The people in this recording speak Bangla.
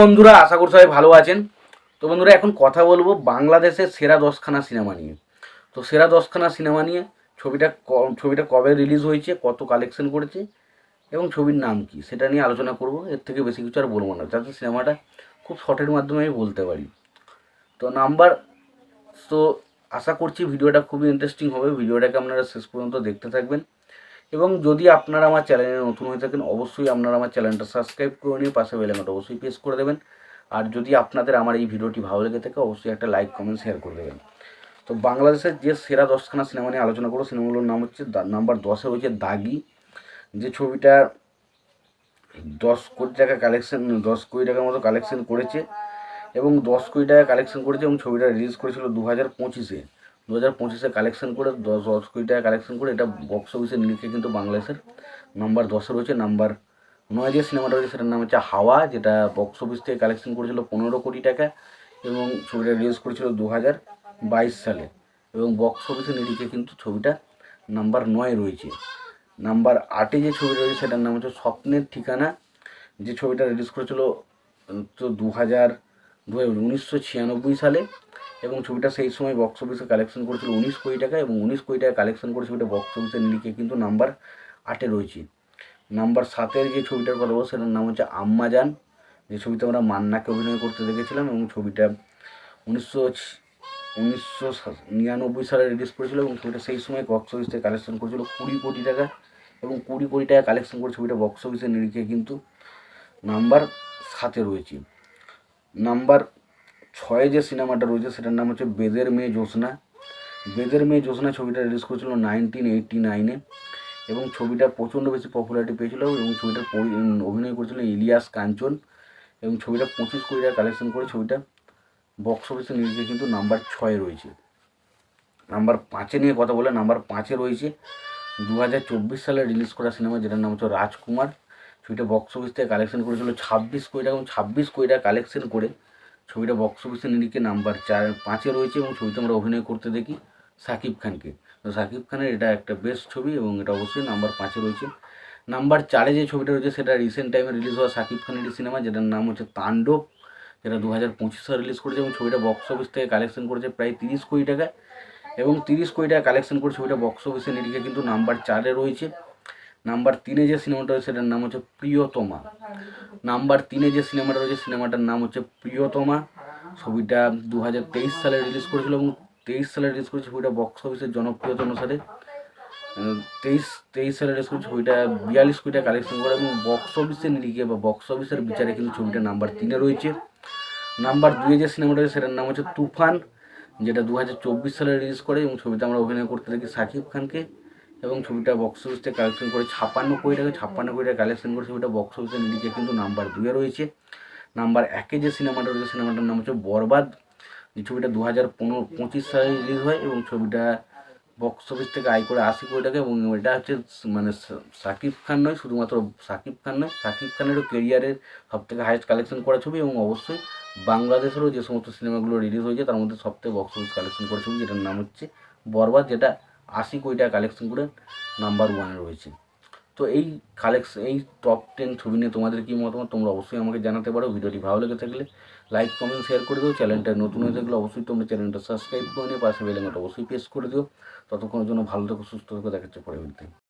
বন্ধুরা, আশা করি সবাই ভালো আছেন। তো বন্ধুরা, এখন কথা বলব বাংলাদেশের সেরা দশখানা সিনেমা নিয়ে। তো সেরা দশখানা সিনেমা নিয়ে ছবিটা ছবিটা কবে রিলিজ হয়েছে, কত কালেকশন করেছে এবং ছবির নাম কি, সেটা নিয়ে আলোচনা করব। এর থেকে বেশি কিছু আর বলব না, যাতে সিনেমাটা খুব শর্টের মাধ্যমে আমি বলতে পারি। তো নাম্বার তো আশা করছি ভিডিওটা খুবই ইন্টারেস্টিং হবে। ভিডিওটাকে আপনারা শেষ পর্যন্ত দেখতে থাকবেন। এবং যদি আপনারা আমার চ্যানেলে নতুন হয়ে থাকেন, অবশ্যই আপনারা আমার চ্যানেলটা সাবস্ক্রাইব করে নিয়ে পাশে বেলামাটা অবশ্যই প্রেস করে দেবেন। আর যদি আপনাদের আমার এই ভিডিওটি ভালো লেগে থাকে, অবশ্যই একটা লাইক কমেন্ট শেয়ার করে দেবেন। তো বাংলাদেশের যে সেরা দশখানা সিনেমা নিয়ে আলোচনা করব, সিনেমাগুলোর নাম হচ্ছে নাম্বার দশে হচ্ছে দাগি। যে ছবিটা দশ কোটি টাকা কালেকশন দশ কোটি টাকার মতো কালেকশন করেছে এবং দশ কোটি টাকা কালেকশন করেছে এবং ছবিটা রিলিজ করেছিল দু হাজার পঁচিশে। দু হাজার পঁচিশে কালেকশন করে, দশ দশ কোটি টাকা কালেকশন করে, এটা বক্স অফিসে নিরিখে কিন্তু বাংলাদেশের নাম্বার দশে রয়েছে নাম্বার নয় যে সিনেমাটা রয়েছে, সেটার নাম হচ্ছে হাওয়া, যেটা বক্স অফিস থেকে কালেকশন করেছিল পনেরো কোটি টাকা এবং ছবিটা রিলিজ করেছিল দু হাজার বাইশ সালে। এবং বক্স অফিসে নিরিখে কিন্তু ছবিটা নাম্বার নয় রয়েছে। নাম্বার আটে যে ছবিটা রয়েছে, সেটার নাম হচ্ছে স্বপ্নের ঠিকানা, যে ছবিটা রিলিজ করেছিল তো দু হাজার, দু উনিশশো ছিয়ানব্বই সালে। এবং ছবিটা সেই সময় বক্স অফিসে কালেকশন করেছিল উনিশ কোটি টাকা এবং উনিশ কোটি টাকা কালেকশন করে ছবিটা বক্স অফিসের নিরিখে কিন্তু নাম্বার আটে রয়েছে। নাম্বার সাতের যে ছবিটার কথা বলব সেটার নাম হচ্ছে আম্মাজান যে ছবিতে আমরা মান্নাকে অভিনয় করতে দেখেছিলাম এবং ছবিটা উনিশশো উনিশশো নিরানব্বই সালে রিলিজ করেছিল এবং ছবিটা সেই সময় বক্স অফিস থেকে কালেকশন করেছিল কুড়ি কোটি টাকা এবং কুড়ি কোটি টাকা কালেকশন করে ছবিটা বক্স অফিসের নিরিখে কিন্তু নাম্বার সাতে রয়েছে। নাম্বার ছয়ে যে সিনেমাটা রয়েছে সেটার নাম হচ্ছে বেদের মেয়ে জ্যোৎস্না। বেদের মেয়ে জ্যোৎস্না ছবিটা রিলিজ করেছিল নাইনটিন এইটটি নাইনে এবং ছবিটা প্রচণ্ড বেশি পপুলারিটি পেয়েছিল এবং উম, অভিনয় করেছিল ইলিয়াস কাঞ্চন এবং ছবিটা পঁচিশ কোটি টাকা কালেকশন করে ছবিটা বক্স অফিসে নিরিখে কিন্তু নাম্বার ছয়ে রয়েছে। নাম্বার পাঁচে নিয়ে কথা বলে নাম্বার পাঁচে রয়েছে দু হাজার চব্বিশ সালে রিলিজ করা সিনেমা যেটার নাম হচ্ছে রাজকুমার। ছবিটা বক্স অফিস থেকে কালেকশন করেছিল ছাব্বিশ কোটি টাকা এবং ছাব্বিশ কোটি টাকা কালেকশন করে ছবিটা বক্স অফিসের নিরিখে নাম্বার চার, পাঁচে রয়েছে এবং ছবিতে আমরা অভিনয় করতে দেখি সাকিব খানকে। তো সাকিব খানের এটা একটা বেস্ট ছবি এবং এটা অবশ্যই নাম্বার পাঁচে রয়েছে। নাম্বার চারে যে ছবিটা রয়েছে সেটা রিসেন্ট টাইমে রিলিজ হওয়া সাকিব খানেরই সিনেমা যেটার নাম হচ্ছে তাণ্ডব, যেটা দু হাজার পঁচিশ রিলিজ করেছে এবং ছবিটা বক্স অফিস থেকে কালেকশন করেছে প্রায় তিরিশ কোটি টাকা এবং তিরিশ কোটি টাকা কালেকশন করে ছবিটা বক্স অফিসের নিরিখে কিন্তু নাম্বার চারে রয়েছে। নাম্বার তিনে যে সিনেমাটা রয়েছে সেটার নাম হচ্ছে প্রিয়তমা। নাম্বার তিনে যে সিনেমাটা রয়েছে, সিনেমাটার নাম হচ্ছে প্রিয়তমা। ছবিটা দু হাজার তেইশ সালে রিলিজ করেছিল এবং তেইশ সালে রিলিজ করেছে ছবিটা বক্স অফিসের জনপ্রিয়তা অনুসারে তেইশ তেইশ সালে রিলিজ করেছে ছবিটা বিয়াল্লিশ কোটি কালেকশন করে এবং বক্স অফিসের নিরিখে বা বক্স অফিসের বিচারে কিন্তু ছবিটা নাম্বার তিনে রয়েছে। নাম্বার দুয়ে যে সিনেমাটা রয়েছে, সেটার নাম হচ্ছে তুফান, যেটা দু হাজার চব্বিশ সালে রিলিজ করে এবং ছবিতে আমরা অভিনয় করতে দেখি সাকিব খানকে। এবং ছবিটা বক্স অফিস থেকে কালেকশন করে ছাপ্পান্ন কোটি টাকা, ছাপ্পান্ন কোটি টাকা কালেকশন করে ছবিটা বক্স অফিসের নিরিখে কিন্তু নাম্বার দুয়ে রয়েছে। নাম্বার একে যে সিনেমাটা রয়েছে সিনেমাটার নাম হচ্ছে বরবাদ। এই ছবিটা দু হাজার পনেরো, পঁচিশ সালে রিলিজ হয় এবং ছবিটা বক্স অফিস থেকে আয় করে আশি কোটি টাকা এবং এটা হচ্ছে মানে সাকিব খান নয়, শুধুমাত্র সাকিব খান নয়, সাকিব খানেরও কেরিয়ারের সব থেকে হাইয়েস্ট কালেকশন করা ছবি এবং অবশ্যই বাংলাদেশেরও যে সমস্ত সিনেমাগুলো রিলিজ হয়েছে, তার মধ্যে সবথেকে বক্স অফিস কালেকশন করা ছবি যেটার নাম হচ্ছে বরবাদ, যেটা আশি কোটি টাকা কালেকশন করে নাম্বার ওয়ানে রয়েছে। তো এই কালেকশন এই টপ টেন ছবি নিয়ে তোমাদের কী মতামত, তোমরা অবশ্যই আমাকে জানাতে পারো। ভিডিওটি ভালো লেগে থাকলে লাইক কমেন্ট শেয়ার করে দিও। চ্যানেলটা নতুন হয়ে থাকলে অবশ্যই তোমরা চ্যানেলটা সাবস্ক্রাইব করে নিও। পাশে বেলেঙ্গাটা অবশ্যই প্রেস করে দিও। ততক্ষণের জন্য ভালো থেকো, সুস্থ থেকো। দেখাচ্ছে পরে